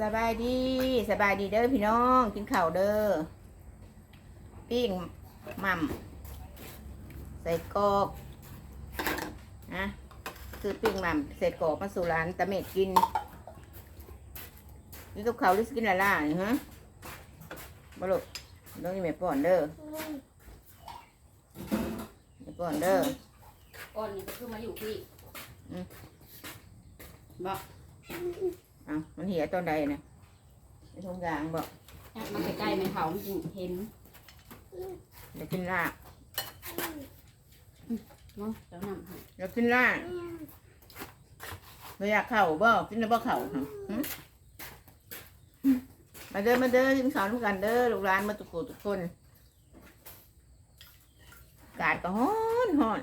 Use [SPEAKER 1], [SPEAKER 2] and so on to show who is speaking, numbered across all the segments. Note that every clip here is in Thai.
[SPEAKER 1] สบายดีสบายดีเด้อพี่น้อง กินข้าวเด้อปิ้งหม่ำใส่กรอกนะคือปิ้งหม่ำใส่กรอกมาสู่ร้านตะเม็ดกินนี่กับข้าวหรือสิกินละล่านี่ฮะบ่ลูกน้องนี่แม่ป้อนเด้อแม่ป้อนเด้อ
[SPEAKER 2] ก่อนนี่ก็คือมาอยู่พี่
[SPEAKER 1] อืม
[SPEAKER 2] บอก
[SPEAKER 1] เอ้ามันเหี่ยตอนใดนะในทงยางบอก
[SPEAKER 2] มาใกล้ๆไม่เผาจริงเห็น
[SPEAKER 1] เดี๋ยวกินลาบ
[SPEAKER 2] เนาะแล้วนำให้
[SPEAKER 1] เดี๋ยวกินลาบไม่อยากเข่าบ่กินแล้วบ่เข่าหึหึมาเด้อมาเด้อกินข้าวทุกกันเด้อลูกหลานมาตุกโกทุกคนอากาศก็ฮ้อนฮ้อน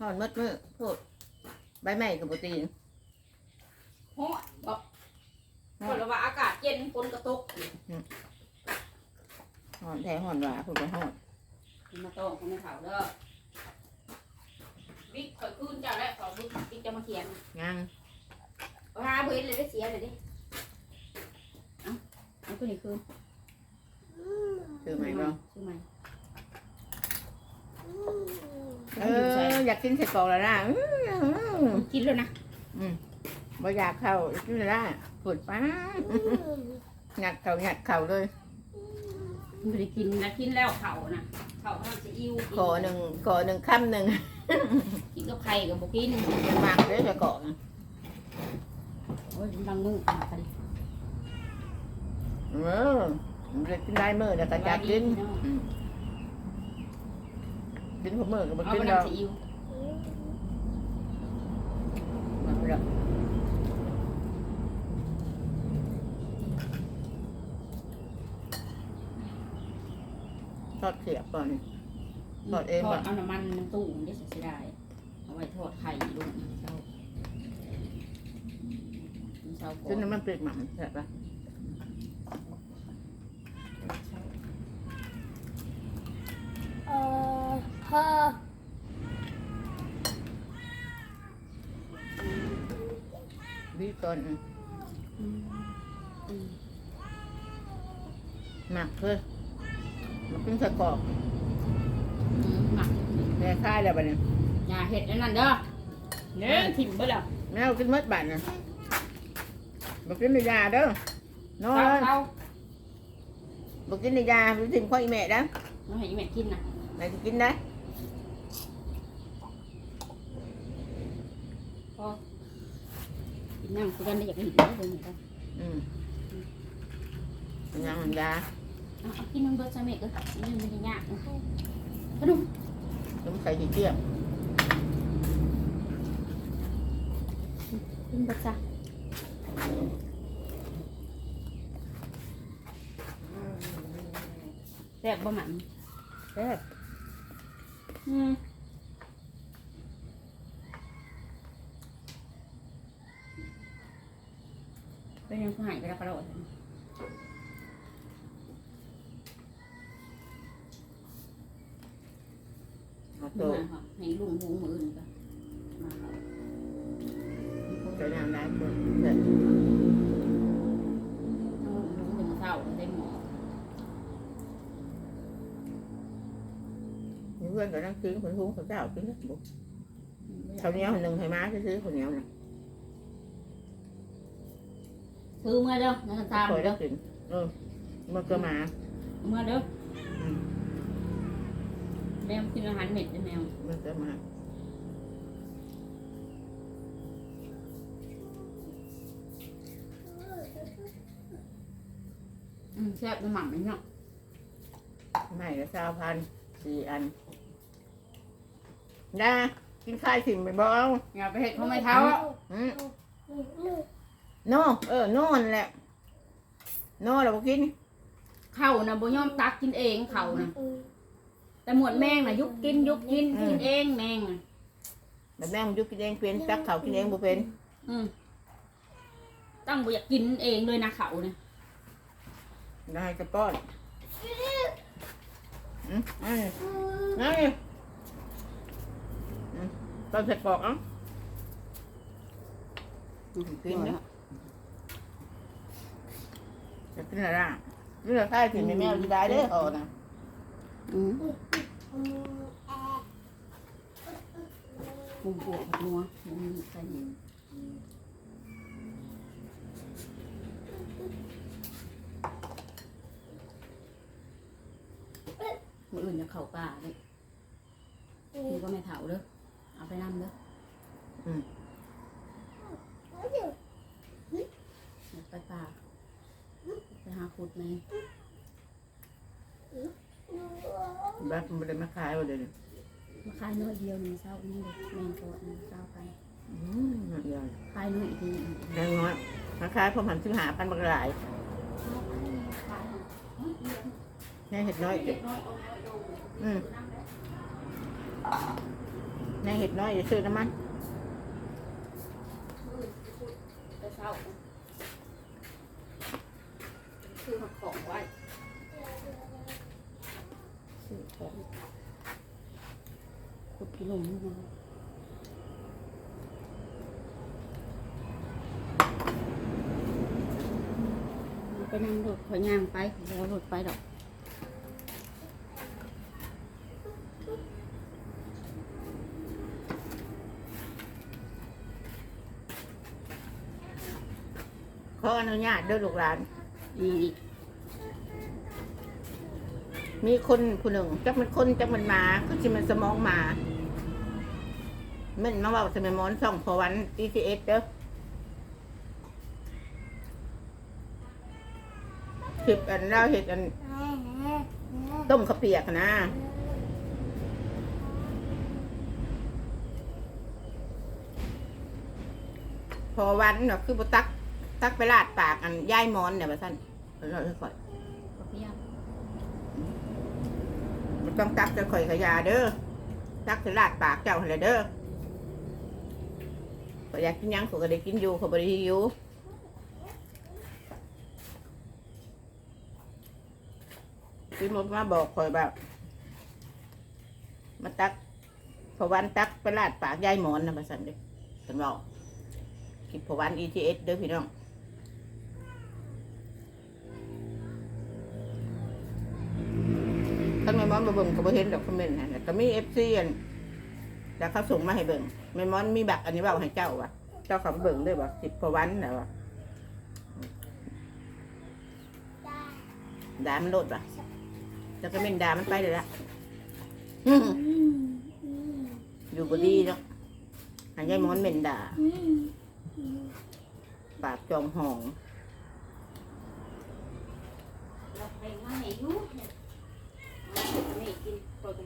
[SPEAKER 1] ฮ้อนมืดมืดโพดใบไม้กับปตีน
[SPEAKER 2] โอ้บอกคนละว่าอากาศเย็นฝนกระตก
[SPEAKER 1] ฮ้อนแท้ฮ้อนหว่าพูดไปฮ้อน
[SPEAKER 2] มาโตของไม่เผาเด้อวิกข่อยคืนเจ้าแล้วขอวิกวิกจะมาเขียน
[SPEAKER 1] ยัง
[SPEAKER 2] เอาหาเบนเลยได้เสียเลยดิเอ้าเอาตัวนี้คืน
[SPEAKER 1] คือไหมบ่
[SPEAKER 2] ซื้อใหม่
[SPEAKER 1] เอออยากกินใส่กรอกแล้วนะอื้อ
[SPEAKER 2] กินแล้วนะ
[SPEAKER 1] อืม บ่อยากเข้ากินแล้วนะปวดป้าหยัดเข่าหยัดเข่าเลย
[SPEAKER 2] ไม่ได้กินนะกินแล้วเผานะเผาข้าวซีอิ๊ว
[SPEAKER 1] ขอหนึ่งขอหนึ่งคำหนึ่ง
[SPEAKER 2] กินกับไข่กับบุกิน
[SPEAKER 1] หมากเลยจะเกาะ
[SPEAKER 2] โอ้ยบางมือกัน
[SPEAKER 1] เออมันเลยกินได้มือแล้วก็จะกินอืมกินพวกมือก็บ่
[SPEAKER 2] เอา
[SPEAKER 1] กิน
[SPEAKER 2] ไป
[SPEAKER 1] ดอก
[SPEAKER 2] ทำซีอิ๊ว
[SPEAKER 1] มาไปแล้วท อดเขียบก่อน ทอดเอง
[SPEAKER 2] ทอ
[SPEAKER 1] ป่ะ
[SPEAKER 2] ดเอาน้ำมันน้ำตู้มันได้เสียดายเอาไว้ทอดไข่ลูกเช้าเช้าก่อ
[SPEAKER 1] ซึ่ง
[SPEAKER 2] น
[SPEAKER 1] น้ำมันเปลือกหมันใช่ปะ
[SPEAKER 3] เออพ่อ
[SPEAKER 1] วิก่อนอืม
[SPEAKER 2] อืมอืม
[SPEAKER 1] หมักเลย มันกินใส่กรอก
[SPEAKER 2] อืมหมัก
[SPEAKER 1] แม่ค่ายแล้วบัดนี้
[SPEAKER 2] อย่าเห็ดอันนั่นเด้อเนี่ยถิ่มเบิดแล้ว
[SPEAKER 1] แม่เอากินมดบัดนะบอกกินในยาเด้อน้อ
[SPEAKER 2] เช้ายเช้า
[SPEAKER 1] บอกกินในยาไปถึงข้ออีแม่นะ
[SPEAKER 2] เราให้แม่กินนะ
[SPEAKER 1] แม่จะกินนะ
[SPEAKER 2] พอกินน้ำคือกันได้อยากเห็นได้เลยเนี่ย
[SPEAKER 1] อืมเป็นยังมันยา
[SPEAKER 2] เอากินมันเบิดซะแม่ก็นี่มันจะยากนะกระดุม
[SPEAKER 1] ต้มไข่ขี้เกียจ
[SPEAKER 2] กินเบิดซะแซ่บบ่หมัน
[SPEAKER 1] แซ่บ
[SPEAKER 2] อืมเป็นยังหายไปแล้วกระโดด
[SPEAKER 1] เอา
[SPEAKER 2] ดู
[SPEAKER 1] ตัว
[SPEAKER 2] มาค่ะให้ลุงหูมือนี่ก็มาค่ะ
[SPEAKER 1] ใส่น้ำร้ายคนเสร็จ
[SPEAKER 2] เอาลุงเป็นเศร้าได้หมอ
[SPEAKER 1] มีเพื่อนก็นั่งกินคนหุ้งคนเจ้ากินนะบุเขาวเหนี้ยวหนึ่งให้ม้าซื้อคนเหนี้ยวนะ
[SPEAKER 2] ซื้อเมื่อเด้อนักตาม
[SPEAKER 1] คอย
[SPEAKER 2] เด้
[SPEAKER 1] ได้
[SPEAKER 2] อ
[SPEAKER 1] กินเออมันก็มา
[SPEAKER 2] เมื่อเด้อ
[SPEAKER 1] อืม
[SPEAKER 2] แมวกินอาหารเม็ดได้แมว
[SPEAKER 1] มันก็มา
[SPEAKER 2] อืมแซ่บน้ำหมันเนาะ
[SPEAKER 1] ไม่ละสาวพันสี่อันยากินข้าวถิ่มไปบ่เอา
[SPEAKER 2] อย่าไปเห็ดเขาไม่เท้าอะ
[SPEAKER 1] อืมโน่เออโน่นแหละโน่เราบ่กิน
[SPEAKER 2] เข่านะบ่ยอมตักกินเองเข่านะ แต่หมวดแมงน่ะยุบกินยุบกินกินเองแมงน่ะ
[SPEAKER 1] แบบแม่งยุกกินเองเป็นตักเขาวกินเองบ่เป็น
[SPEAKER 2] อืมตั้งบ่อยากกินเองเลยนะเขาเนี่ย
[SPEAKER 1] ได้จะป้อนอืมอืมนั่นไงอืมตอนใส่กรอกเอะกินนะจะกินอะไรอะนี่เราใส่ถึงแม่แมวดีได้เด้อเอานะ
[SPEAKER 2] อืม
[SPEAKER 3] อืม
[SPEAKER 2] บวกนัวมุมนี้ใส่ผมืออื่นจะเข้าป่าเลยนี่ก็ไม่เถาเด้อเอาไปนั่งเด้อ
[SPEAKER 3] แล้วเดี๋ยว
[SPEAKER 2] ไปป่าไปหาขุดใน
[SPEAKER 1] แบบมันไม่ได้มาขายวันเดียวนี้
[SPEAKER 2] มาขายน้อยเดียวหนึ่งเศร้านี่เลยแมงตัวหนึ่งเศร้าไป
[SPEAKER 1] อืมเดี๋ยว
[SPEAKER 2] ขายน้อยอีกที
[SPEAKER 1] แรงน้อยมาขายพอหันซื้อหาพันบักหลายแม่เห็ดน้อยเด็กอืมแม่เห็ดน้อยอย่าซื้อน้ำมัน
[SPEAKER 2] ไปเศร้าคือมาของไว้ ซื้อของขุดกิโลนึงมาไปนั่งรถขอย่างไปแล้วรถไปดอก
[SPEAKER 1] ขออนุญาตด้อลูกหลาน
[SPEAKER 2] อีก
[SPEAKER 1] มีคนผู้หนึ่งจักมันคนจักมันมาก็จิมันสมองมามันมาเว่าสมัยมอนส่องพอวัน ETS เด้อสิบอันเราเห็ดอันต้มข้าวเปียกนะพอวันเนาะคือบุตัก ตักไปลาดปากอันย่ายมอนเนี่ยว่าสั้นเราจะก่อย
[SPEAKER 2] ก็พยายาม
[SPEAKER 1] บ่ ต้องตักจะข่อยขยาเด้อตักไปลาดปากเจ้าหั่นแหละเด้อขอยอยากกินยังเขาก็ได้กินอยู่ขาบริหิวพี่มดมาบอกข่อยแบบมาตักพอวันตักไปลาดปากยายหมอนนะมาสั่นเด้ฉันบอกคิดพอวัน ETS เด้อพี่น้อง เบิ่งก็บ่เห็นดอกคอมเมนต์นะก็มี FC อันแล้วเขาส่งมาให้เบิ่งแม่มอนมีบักอันนี้เว้าให้เจ้าว่ะเจ้าเขาเบิ่งด้วยบ่สิบพอวันน่ะว่ะ
[SPEAKER 3] ด้
[SPEAKER 1] ด่ามันโลดว่ะแล้วก็เม่นด่ามันไปเลยละอยู่บ่ดีเนาะให้ยายมอนเม่นด่าปากจองห้อง
[SPEAKER 2] เราไปมาให้ยูไม่กินตัวกั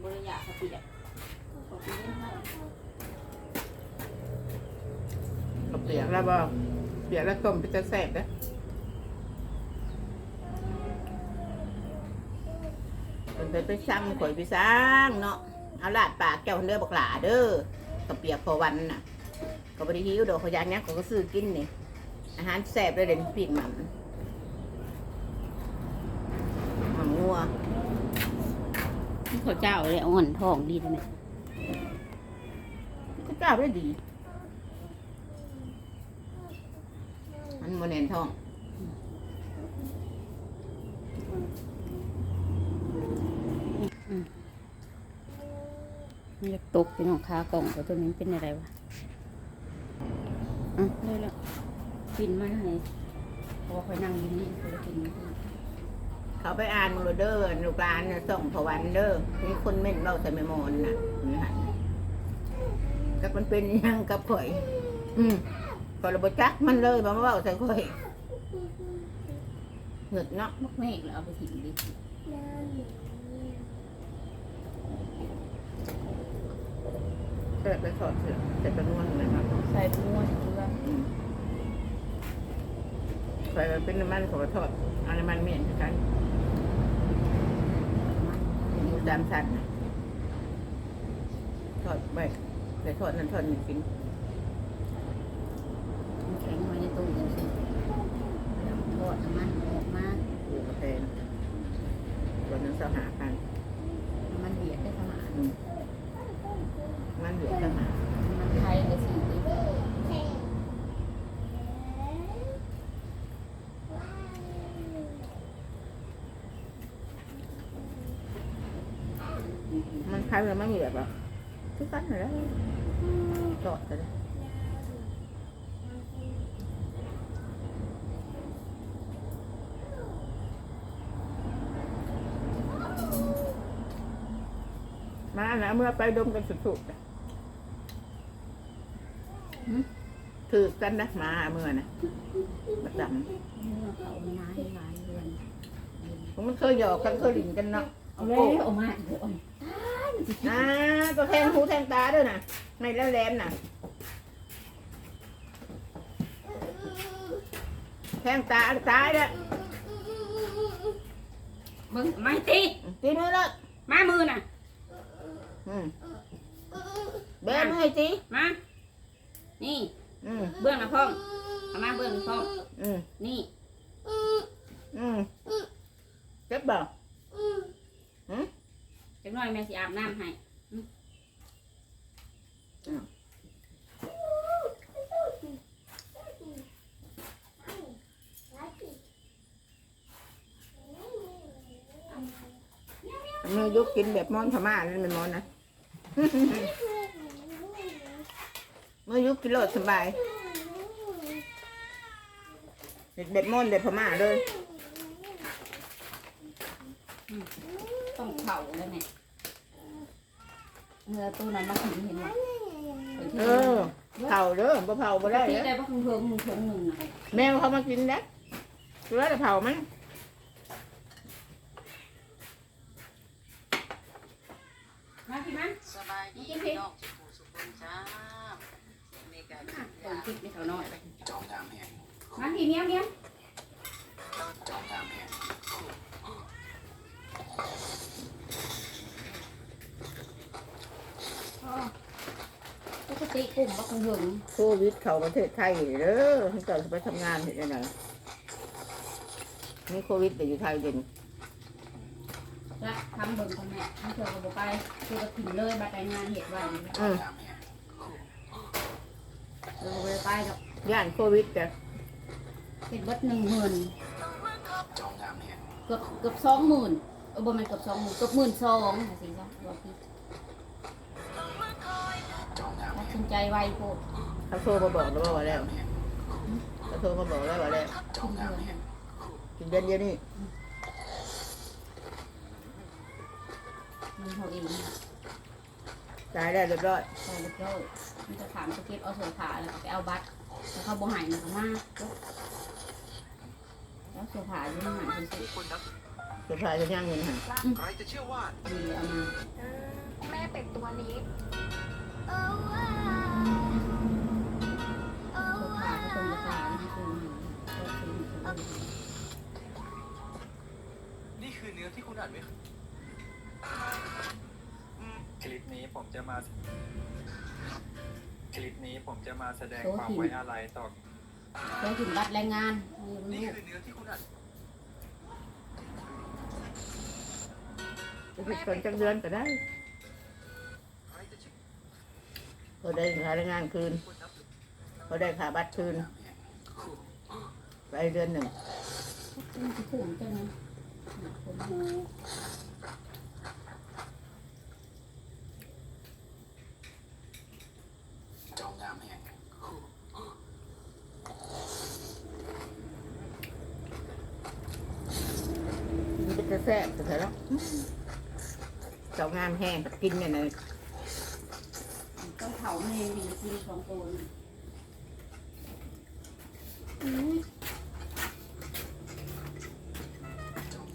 [SPEAKER 2] บบริยาเขาเปียกขอกินเล่นให้
[SPEAKER 1] ก็เปียกแล้วบ่เปียกแล้วต้มไปจะแสบนะเป็นไปไปสั่งข่อยไปสั่งเนาะเอาลาดปากแก้วเด้อบักหลาเด้อก็เปียกพอวันน่ะก็บ่ได้หิวดอกเขาอยางเนี้ยเขาก็ซื้อกินนี่อาหารแซ่บเลยเด่นปีกหมันหมันงัว
[SPEAKER 2] เขาเจ้าเลยอ่อนทองดีไหม
[SPEAKER 1] ก็เจ้าได้ดี มันโมเนนทอง
[SPEAKER 2] มันจะตกเป็นของคากล่องแต่ตัวนี้เป็นอะไรวะอะได้แล้วกินมาไหนเพราะว่าคอยนั่งอยู่นี่คอยกิน
[SPEAKER 1] เขาไปอ่านมูลเดอร์ลูกหลานน่ะส่งพอวันเด้อมีคนเม่นเบ้าใส่ไม่มอนน่ะนี่หันก็มันเป็นอิหยังกับข่อย อืมก็ระบจักมันเลยบ่มาเบ้าใส่ข่อยเหงึดเนาะ
[SPEAKER 2] มกเมฆแล้วเอาไปทิ้งดิ
[SPEAKER 3] น้ำหนึ่ง
[SPEAKER 1] เกิดไปถอดเสื้อเสร็จไปนวดเลยครับ
[SPEAKER 2] ใส่ม้วนเกลือ
[SPEAKER 1] อืมข่อยมันเป็นน้ำมันเขอทอดเอัน้มันเหม็นกันอยู่ตามชั้นน่ะทอดไปแต่ทอดนั่นทอดนี่กิน
[SPEAKER 2] แข็งไว้ในตู้ยังสิแล้วทอดน้ำมันออกมา
[SPEAKER 1] อยู่กาแฟวันนั้นสหากัน
[SPEAKER 2] น้ำมันเบียดได้ประมาณ
[SPEAKER 1] อืมมันเหลือสหา
[SPEAKER 2] น้ำมันไทยเลยสิ
[SPEAKER 3] ว
[SPEAKER 1] ใครมันไม่มีแบบว่าทุกกันเลยแล้วจอดเลยมาแล้วเมื่อไปดมกันสุดๆอะหึถือกันนะมาเมื่อนะบัดดำ
[SPEAKER 2] เขาไม้ไม้เรือน
[SPEAKER 1] ผมมันเคยหยอกกันเคยหลินกันเนาะ
[SPEAKER 2] เอาแล้วเอามาเดี๋ยว
[SPEAKER 1] อ่าตัวแทงหูแทงตาด้วยนะในแล้วแหลมน่ะ แทงตาตายแล้ว
[SPEAKER 2] มึงไม่ตี
[SPEAKER 1] ตีมือแล้ว
[SPEAKER 2] มามือน่ะ
[SPEAKER 1] อืมเบนให้ตี
[SPEAKER 2] มา นี่
[SPEAKER 1] อืม
[SPEAKER 2] เบื้องนะพ่อมเอามาเบื้องนะพ่อม
[SPEAKER 1] อืม
[SPEAKER 2] นี่
[SPEAKER 1] อืมเจ็บบ่
[SPEAKER 2] จังน้อยแม่สิอาบน้ำให้
[SPEAKER 1] มือยกกินแบบมอนพม่านั่นเป็นมอนนะเมื่อยุกกินโลดสบายเห็ดแบบมอนแบบพม่าเลย
[SPEAKER 2] ต้อง เผาแล้วเนี่ยเนื้อตัวนั้นมาถึงเห็นไหม
[SPEAKER 1] เออเผาเด้อบ่เผาบ่ได้
[SPEAKER 2] ที่
[SPEAKER 1] เด้อ
[SPEAKER 2] ได้ว่าคุณเพิ่มมึงถุงหนึ่งน่ะ
[SPEAKER 1] แมวเขามากินนะเสือจะเผามัน
[SPEAKER 2] มาพี่มัน
[SPEAKER 4] สบายดีพี่น้องสุขุสุขคนจ้านี่ก็
[SPEAKER 2] อะเปิดคลิปในเขาหน่อย
[SPEAKER 4] จองงามแห่ง
[SPEAKER 2] มาพี่เนี้ยเนี้ย
[SPEAKER 4] จองงามแห่ง
[SPEAKER 2] อ๋อ ปกติกลุ่มว่าคุณเพิ่ม
[SPEAKER 1] โควิดเข้าประเทศไทยเด้อให้เกิดไปทำงานเห็นยังไงมีโควิดแต่อยู่ไทยเด่น
[SPEAKER 2] และทำเบิ่งคนแม่ไม่เคยเอาไปคือก็ถิ่นเลยบัตรงานเหตุไว้
[SPEAKER 4] จองงามแห่ง
[SPEAKER 2] เราไปไปดอก
[SPEAKER 1] ย่านโควิดแต่
[SPEAKER 2] เห็ดเบัดหนึ่งหมื่น
[SPEAKER 4] จองงามแห่ง
[SPEAKER 2] เกือบเกือบสองหมื่น เออบ่แมันเกือบสองหมื่นเกือบหมื่นสองค่ะสิจ้ะบอกพี่
[SPEAKER 4] จองงาม
[SPEAKER 2] ตัด
[SPEAKER 4] แห่
[SPEAKER 2] สิ
[SPEAKER 4] ง
[SPEAKER 2] นใจไวโพด
[SPEAKER 1] เขาโทรมาบอกแล้วว่าแล้วเขาโทรมาบอกแล้วว่าแล้ว
[SPEAKER 4] จองงามแห่ง
[SPEAKER 1] กินเดือนเดียวนี่
[SPEAKER 2] มันเขาเอง
[SPEAKER 1] ตายแล้วเรียบร้อย
[SPEAKER 2] ใส่เรียบร้อยมันจะถามสเก็ตเอาเสื้อผ้าแล้วก็ไปเอาบัตรแล้วเขาบ่ใหายมันก็มาปุ๊บแล้วเสื้อผ้าอยู่ในหันเป็นสิ
[SPEAKER 1] สุดท้ายจะย่างเงินหัน
[SPEAKER 4] ใครจะเชื่อว่า
[SPEAKER 2] มีเอามา
[SPEAKER 3] แม่เป็ดตัวนี้โอ้ว้าโอ้
[SPEAKER 2] เสื้อ
[SPEAKER 3] ว้า
[SPEAKER 2] ผ้าก็ตรงกระตาที่คือก็คือ
[SPEAKER 5] นี่คือเนื้อที่คุณอ่านไหมครับคลิปนี้ผมจะมา คลิปนี้ผมจะมาแสดงความไว้อาลัยต่อ
[SPEAKER 2] แล้วถึงบัตรแรงงานมี
[SPEAKER 5] นี่
[SPEAKER 2] ลูก
[SPEAKER 5] คือเนื้อที่คุณอ่าน
[SPEAKER 1] จะผิดคนจังเดือนก็ได้
[SPEAKER 5] เชื่อ
[SPEAKER 1] ก็ได้ค่าแรงงานคืน
[SPEAKER 5] คุณนับถือ
[SPEAKER 1] ก็ได้ค่าบัตรคืน ไปเดือนหนึ่ง
[SPEAKER 2] มันจะถึงจังนะคน
[SPEAKER 4] จองงามแห่ง
[SPEAKER 1] มันก็จะแซ่บแต่แล้ว เจ้างามแห้งกับกินเนี่ยนะ
[SPEAKER 2] ต้องเผาไม่ให้ดีกินสองตัวนี่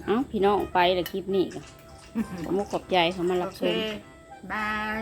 [SPEAKER 2] เอ้าพี่น้องไปแต่คลิปนี้ก็ ผมขอบใจเขามา
[SPEAKER 1] โอ
[SPEAKER 2] รับ
[SPEAKER 1] เค
[SPEAKER 2] ชม
[SPEAKER 1] บาย